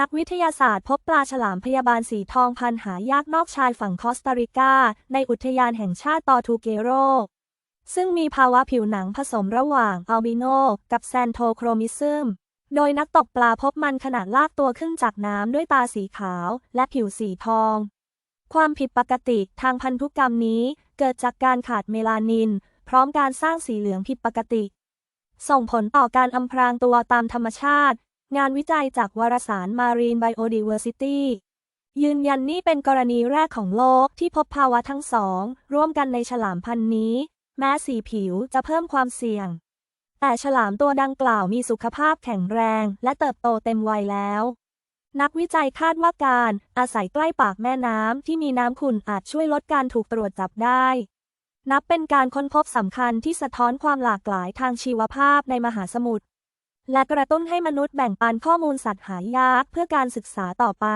นักวิทยาศาสตร์พบปลาฉลามพยาบาลสีทองพันหายากนอกชายฝั่งคอสตาริกา ในอุทยานแห่งชาติตอทูเกโร ซึ่งมีภาวะผิวหนังผสมระหว่างอัลบิโนกับแซนโทโครมิซึม โดยนักตกปลาพบมันขนาดลากตัวขึ้นจากน้ำด้วยตาสีขาวและผิวสีทอง ความผิดปกติทางพันธุกรรมนี้เกิดจากการขาดเมลานิน พร้อมการสร้างสีเหลืองผิดปกติ ส่งผลต่อการอำพรางตัวตามธรรมชาติ งานวิจัยจากวารสาร Marine Biodiversity ยืนยันนี่เป็นกรณีแรกของโลกที่พบภาวะทั้งสอง ร่วมกันในฉลามพันธุ์นี้ แม้สีผิวจะเพิ่มความเสี่ยง แต่ฉลามตัวดังกล่าวมีสุขภาพแข็งแรง และเติบโตเต็มวัยแล้ว นักวิจัยคาดว่าการอาศัยใกล้ปากแม่น้ำที่มีน้ำขุ่นอาจช่วยลดการถูกตรวจจับได้ นับเป็นการค้นพบสำคัญที่สะท้อนความหลากหลายทางชีวภาพในมหาสมุทร และกระตุ้นให้มนุษย์แบ่งปันข้อมูลสัตว์หายากเพื่อการศึกษาต่อไป